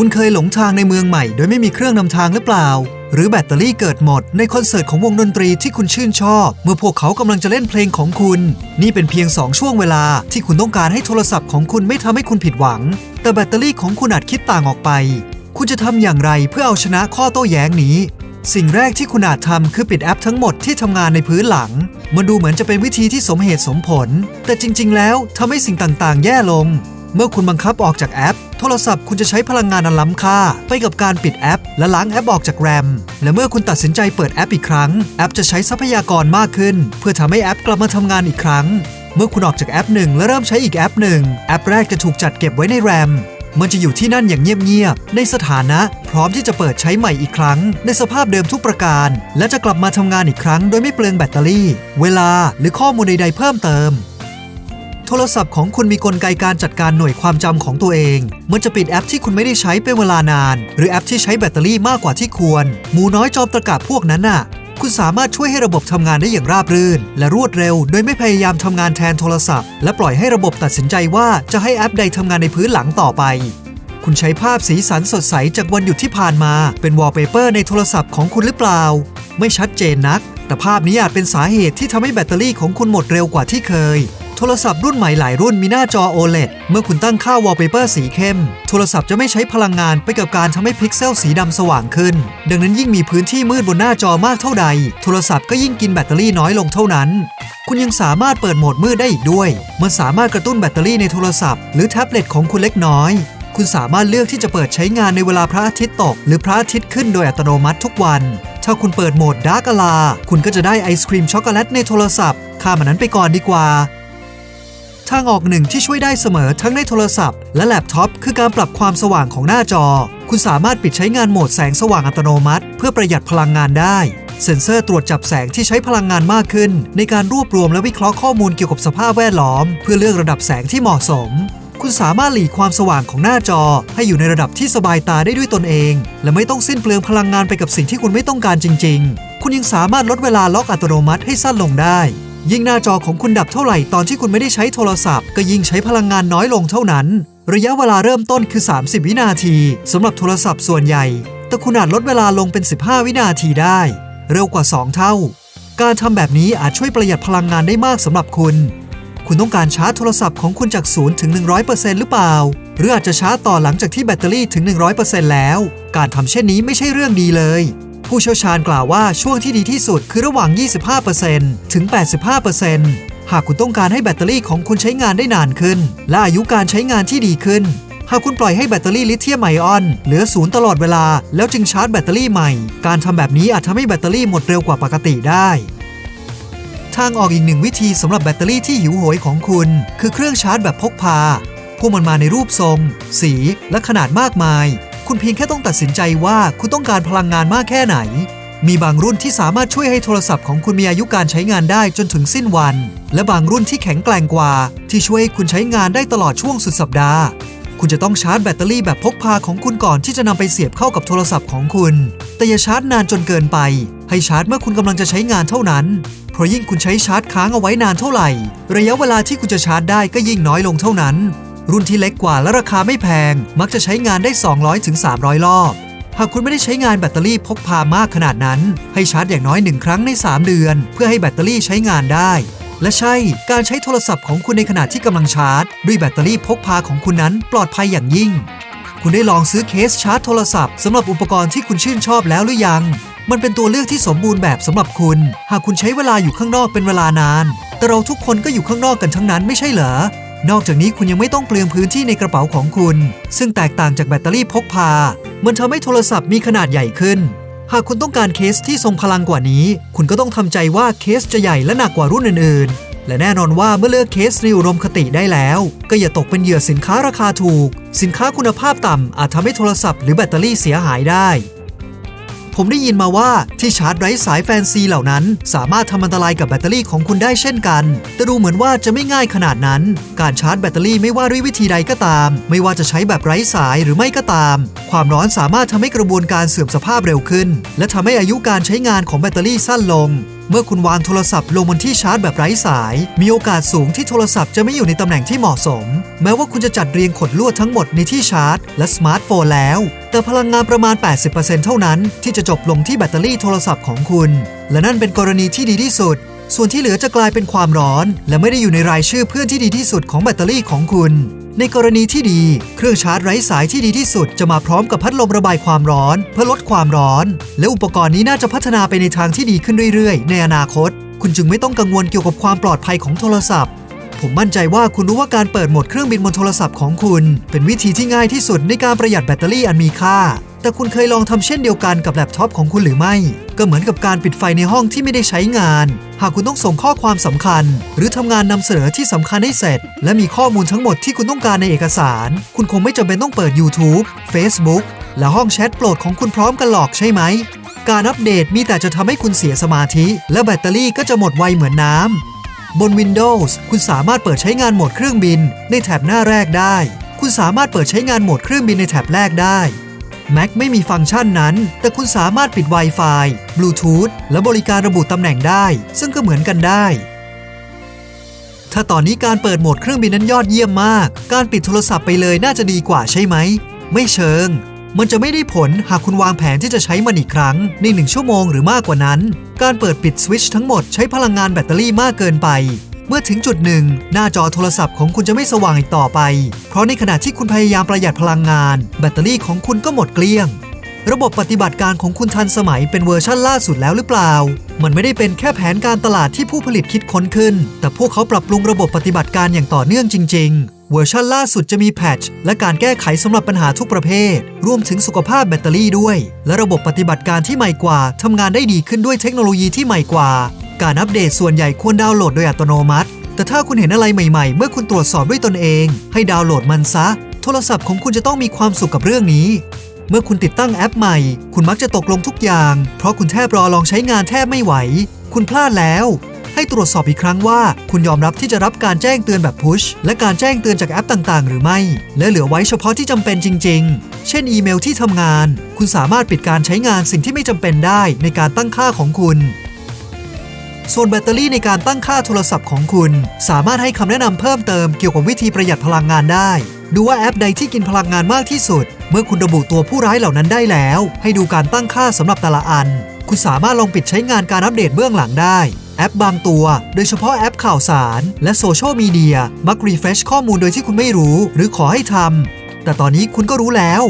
คุณเคยหลงทางในเมืองใหม่โดยไม่มีเครื่องนำทางหรือเปล่า หรือแบตเตอรี่เกิดหมดในคอนเสิร์ตของวงดนตรีที่คุณชื่นชอบ เมื่อพวกเขากำลังจะเล่นเพลงของคุณ นี่เป็นเพียง 2 ช่วงเวลาที่คุณต้องการให้โทรศัพท์ของคุณไม่ทำให้คุณผิดหวัง แต่แบตเตอรี่ของคุณอาจคิดต่างออกไป คุณจะทำอย่างไรเพื่อเอาชนะข้อโต้แย้งนี้ สิ่งแรกที่คุณอาจทำคือปิดแอปทั้งหมดที่ทำงานในพื้นหลัง มันดูเหมือนจะเป็นวิธีที่สมเหตุสมผล แต่จริง ๆ แล้วทำให้สิ่งต่างๆ แย่ลง เมื่อคุณบังคับออกจากแอป โทรศัพท์คุณจะใช้พลังงานอันล้ำค่า ไปกับการปิดแอป และล้างแอปออกจากแรม และเมื่อคุณตัดสินใจเปิดแอปอีกครั้ง แอปจะใช้ทรัพยากรมากขึ้น เพื่อทำให้แอปกลับมาทำงานอีกครั้ง เมื่อคุณออกจากแอปหนึ่งและเริ่มใช้อีกแอปหนึ่งแอปแรกจะถูกจัดเก็บไว้ในแรมมันจะอยู่ที่นั่นอย่างเงียบๆ ในสถานะ พร้อมที่จะเปิดใช้ใหม่อีกครั้ง ในสภาพเดิมทุกประการ และจะกลับมาทำงานอีกครั้ง โดยไม่เปลืองแบตเตอรี่ เวลาหรือข้อมูลใดๆเพิ่มเติม โทรศัพท์ของคุณมีกลไกการจัดการหน่วยความจำของตัวเอง มันจะปิดแอปที่คุณไม่ได้ใช้เป็นเวลานาน หรือแอปที่ใช้แบตเตอรี่มากกว่าที่ควร หมูน้อยจอมตะกะพวกนั้นน่ะ คุณสามารถช่วยให้ระบบทำงานได้อย่างราบรื่น และรวดเร็ว โดยไม่พยายามทำงานแทนโทรศัพท์ และปล่อยให้ระบบตัดสินใจว่าจะให้แอปใดทำงานในพื้นหลังต่อไปคุณใช้ภาพสีสันสดใสจากวันหยุดที่ผ่านมา เป็นวอลเปเปอร์ในโทรศัพท์ของคุณหรือเปล่า ไม่ชัดเจนนัก แต่ภาพนี้อาจเป็นสาเหตุที่ทำให้แบตเตอรี่ของคุณหมดเร็วกว่าที่เคย โทรศัพท์รุ่นใหม่หลายรุ่นมีหน้าจอ OLED เมื่อคุณตั้งค่าวอลเปเปอร์สีเข้ม โทรศัพท์จะไม่ใช้พลังงานไปกับการทำให้พิกเซลสีดำสว่างขึ้น ดังนั้นยิ่งมีพื้นที่มืดบนหน้าจอมากเท่าใด โทรศัพท์ก็ยิ่งกินแบตเตอรี่น้อยลงเท่านั้น คุณยังสามารถเปิดโหมดมืดได้อีกด้วย มันสามารถกระตุ้นแบตเตอรี่ในโทรศัพท์หรือแท็บเล็ตของคุณเล็กน้อยคุณสามารถเลือกที่จะเปิดใช้งานในเวลาพระอาทิตย์ตก หรือพระอาทิตย์ขึ้นโดยอัตโนมัติทุกวัน ถ้าคุณเปิดโหมดดาร์กลา คุณก็จะได้ไอศครีมช็อกโกแลตในโทรศัพท์ ข้ามมันนั้นไปก่อนดีกว่า ทางออกหนึ่งที่ช่วยได้เสมอทั้งในโทรศัพท์ และแล็ปท็อปคือการปรับความสว่างของหน้าจอ คุณสามารถปิดใช้งานโหมดแสงสว่างอัตโนมัติ เพื่อประหยัดพลังงานได้เซ็นเซอร์ตรวจจับแสงที่ใช้พลังงานมากขึ้น ในการรวบรวมและวิเคราะห์ข้อมูลเกี่ยวกับสภาพแวดล้อม เพื่อเลือกระดับแสงที่เหมาะสม คุณสามารถหลีกความสว่างของหน้าจอ ให้อยู่ในระดับที่สบายตาได้ด้วยตนเอง และไม่ต้องสิ้นเปลืองพลังงานไปกับสิ่งที่คุณไม่ต้องการจริง ๆ คุณยังสามารถลดเวลาล็อกอัตโนมัติให้สั้นลงได้ ยิ่งหน้าจอของคุณดับเท่าไหร่ตอนที่คุณไม่ได้ใช้โทรศัพท์ ก็ยิ่งใช้พลังงานน้อยลงเท่านั้น ระยะเวลาเริ่มต้นคือ 30 วินาทีสำหรับโทรศัพท์ส่วนใหญ่ แต่คุณอาจลดเวลาลงเป็น 15 วินาทีได้ เร็วกว่า 2 เท่า การทำแบบนี้อาจช่วยประหยัดพลังงานได้มากสำหรับคุณ คุณต้องการชาร์จโทรศัพท์ของคุณจาก0ถึง 100%หรือเปล่า หรืออาจจะชาร์จต่อหลังจากที่แบตเตอรี่ถึง 100%แล้ว การทำเช่นนี้ไม่ใช่เรื่องดีเลย ผู้เชี่ยวชาญกล่าวว่าช่วงที่ดีที่สุดคือระหว่าง 25%ถึง 85%หากคุณต้องการให้แบตเตอรี่ของคุณใช้งานได้นานขึ้น และอายุการใช้งานที่ดีขึ้น หากคุณปล่อยให้แบตเตอรี่ลิเธียมไอออน เหลือศูนย์ตลอดเวลา แล้วจึงชาร์จแบตเตอรี่ใหม่ การทำแบบนี้อาจทำให้แบตเตอรี่หมดเร็วกว่าปกติได้ทางออกอีกหนึ่งวิธีสำหรับแบตเตอรี่ที่หิวโหยของคุณ คือเครื่องชาร์จแบบพกพา พวกมันมาในรูปทรง สี และขนาดมากมาย คุณเพียงแค่ต้องตัดสินใจว่าคุณต้องการพลังงานมากแค่ไหน มีบางรุ่นที่สามารถช่วยให้โทรศัพท์ของคุณมีอายุการใช้งานได้จนถึงสิ้นวัน และบางรุ่นที่แข็งแกร่งกว่า ที่ช่วยให้คุณใช้งานได้ตลอดช่วงสุดสัปดาห์ คุณจะต้องชาร์จแบตเตอรี่แบบพกพาของคุณก่อนที่จะนำไปเสียบเข้ากับโทรศัพท์ของคุณ แต่อย่าชาร์จนานจนเกินไป ให้ชาร์จเมื่อคุณกำลังจะใช้งานเท่านั้น เพราะยิ่งคุณใช้ชาร์จค้างเอาไว้นานเท่าไหร่ ระยะเวลาที่คุณจะชาร์จได้ก็ยิ่งน้อยลงเท่านั้น รุ่นที่เล็กกว่าและราคาไม่แพง มักจะใช้งานได้ 200-300ถึงรอบ หากคุณไม่ได้ใช้งานแบตเตอรี่พกพามากขนาดนั้น ให้ชาร์จอย่างน้อยหนึ่งครั้งใน 3 เดือน เพื่อให้แบตเตอรี่ใช้งานได้ และใช่ การใช้โทรศัพท์ของคุณในขณะที่กำลังชาร์จ ด้วยแบตเตอรี่พกพาของคุณนั้นปลอดภัยอย่างยิ่ง คุณได้ลองซื้อเคสชาร์จโทรศัพท์สำหรับอุปกรณ์ที่คุณชื่นชอบแล้วหรือยัง มันเป็นตัวเลือกที่สมบูรณ์แบบสำหรับคุณ หากคุณใช้เวลาอยู่ข้างนอกเป็นเวลานาน แต่เราทุกคนก็อยู่ข้างนอกกันทั้งนั้นไม่ใช่เหรอ นอกจากนี้คุณยังไม่ต้องเปลืองพื้นที่ในกระเป๋าของคุณ ซึ่งแตกต่างจากแบตเตอรี่พกพา มันทำให้โทรศัพท์มีขนาดใหญ่ขึ้น หากคุณต้องการเคสที่ทรงพลังกว่านี้ คุณก็ต้องทำใจว่าเคสจะใหญ่และหนักกว่ารุ่นอื่นๆ และแน่นอนว่าเมื่อเลือกเคสในอุดมคติได้แล้ว ก็อย่าตกเป็นเหยื่อสินค้าราคาถูก สินค้าคุณภาพต่ำอาจทำให้โทรศัพท์หรือแบตเตอรี่เสียหายได้ ผมได้ยินมาว่าที่ชาร์จไร้สายแฟนซีเหล่านั้น สามารถทำอันตรายกับแบตเตอรี่ของคุณได้เช่นกัน แต่ดูเหมือนว่าจะไม่ง่ายขนาดนั้น การชาร์จแบตเตอรี่ไม่ว่าด้วยวิธีใดก็ตาม ไม่ว่าจะใช้แบบไร้สายหรือไม่ก็ตาม ความร้อนสามารถทำให้กระบวนการเสื่อมสภาพเร็วขึ้น และทำให้อายุการใช้งานของแบตเตอรี่สั้นลง เมื่อคุณวางโทรศัพท์ลงบนที่ชาร์จแบบไร้สาย มีโอกาสสูงที่โทรศัพท์จะไม่อยู่ในตำแหน่งที่เหมาะสม แม้ว่าคุณจะจัดเรียงขดลวดทั้งหมดในที่ชาร์จ และสมาร์ทโฟนแล้ว แต่พลังงานประมาณ 80%เท่านั้น ที่จะจบลงที่แบตเตอรี่โทรศัพท์ของคุณ และนั่นเป็นกรณีที่ดีที่สุด ส่วนที่เหลือจะกลายเป็นความร้อน และไม่ได้อยู่ในรายชื่อเพื่อนที่ดีที่สุดของแบตเตอรี่ของคุณ ในกรณีที่ดี เครื่องชาร์จไร้สายที่ดีที่สุดจะมาพร้อมกับพัดลมระบายความร้อน เพื่อลดความร้อน และอุปกรณ์นี้น่าจะพัฒนาไปในทางที่ดีขึ้นเรื่อยๆ ในอนาคต คุณจึงไม่ต้องกังวลเกี่ยวกับความปลอดภัยของโทรศัพท์ ผมมั่นใจว่าคุณรู้ว่าการเปิดโหมดเครื่องบินบนโทรศัพท์ของคุณ เป็นวิธีที่ง่ายที่สุดในการประหยัดแบตเตอรี่อันมีค่า แต่คุณเคยลองทำเช่นเดียวกันกับแล็ปท็อปของคุณหรือไม่ ก็เหมือนกับการปิดไฟในห้องที่ไม่ได้ใช้งาน หากคุณต้องส่งข้อความสำคัญ หรือทำงานนำเสนอที่สำคัญให้เสร็จ และมีข้อมูลทั้งหมดที่คุณต้องการในเอกสาร คุณคงไม่จำเป็นต้องเปิด YouTube Facebook และห้องแชทโปรดของคุณพร้อมกันหรอกใช่ไหมการอัปเดตมีแต่จะทำให้คุณเสียสมาธิ และแบตเตอรี่ก็จะหมดไวเหมือนน้ำ บน Windows คุณสามารถเปิดใช้งานโหมดเครื่องบิน ในแถบหน้าแรกได้ คุณสามารถเปิดใช้งานโหมดเครื่องบินในแถบแรกได้ Mac ไม่มีฟังก์ชันนั้น แต่คุณสามารถปิด Wi-Fi Bluetooth และบริการระบุตำแหน่งได้ ซึ่งก็เหมือนกันได้ ถ้าตอนนี้การเปิดโหมดเครื่องบินนั้นยอดเยี่ยมมาก การปิดโทรศัพท์ไปเลยน่าจะดีกว่าใช่ไหม ไม่เชิง มันจะไม่ได้ผลหากคุณวางแผนที่จะใช้มันอีกครั้ง ในหนึ่งชั่วโมงหรือมากกว่านั้น การเปิดปิดสวิตช์ทั้งหมดใช้พลังงานแบตเตอรี่มากเกินไป เมื่อถึงจุดหนึ่ง หน้าจอโทรศัพท์ของคุณจะไม่สว่างอีกต่อไป เพราะในขณะที่คุณพยายามประหยัดพลังงาน แบตเตอรี่ของคุณก็หมดเกลี้ยง ระบบปฏิบัติการของคุณทันสมัยเป็นเวอร์ชั่นล่าสุดแล้วหรือเปล่า มันไม่ได้เป็นแค่แผนการตลาดที่ผู้ผลิตคิดค้นขึ้น แต่พวกเขาปรับปรุงระบบปฏิบัติการอย่างต่อเนื่องจริง ๆเวอร์ชันล่าสุดจะมีแพทช์และการแก้ไขสำหรับปัญหาทุกประเภท รวมถึงสุขภาพแบตเตอรี่ด้วย และระบบปฏิบัติการที่ใหม่กว่าทำงานได้ดีขึ้นด้วยเทคโนโลยีที่ใหม่กว่า การอัปเดตส่วนใหญ่ควรดาวน์โหลดโดยอัตโนมัติ แต่ถ้าคุณเห็นอะไรใหม่ๆ เมื่อคุณตรวจสอบด้วยตนเอง ให้ดาวน์โหลดมันซะ โทรศัพท์ของคุณจะต้องมีความสุขกับเรื่องนี้ เมื่อคุณติดตั้งแอปใหม่ คุณมักจะตกลงทุกอย่าง เพราะคุณแทบรอลองใช้งานแทบไม่ไหว คุณพลาดแล้ว ให้ตรวจสอบอีกครั้งว่า คุณยอมรับที่จะรับการแจ้งเตือนแบบพุชและการแจ้งเตือนจากแอปต่างๆ หรือไม่ และเหลือไว้เฉพาะที่จำเป็นจริง ๆ เช่นอีเมลที่ทำงาน คุณสามารถปิดการใช้งานสิ่งที่ไม่จำเป็นได้ในการตั้งค่าของคุณ ส่วนแบตเตอรี่ในการตั้งค่าโทรศัพท์ของคุณ สามารถให้คำแนะนำเพิ่มเติมเกี่ยวกับวิธีประหยัดพลังงานได้ ดูว่าแอปใดที่กินพลังงานมากที่สุด เมื่อคุณระบุตัวผู้ร้ายเหล่านั้นได้แล้ว ให้ดูการตั้งค่าสำหรับแต่ละอัน คุณสามารถลองปิดใช้งานการอัปเดตเบื้องหลังได้แอปบางตัว โดยเฉพาะแอปข่าวสาร และโซเชียลมีเดียมักรีเฟรชข้อมูลโดยที่คุณไม่รู้ หรือขอให้ทำแต่ตอนนี้คุณก็รู้แล้ว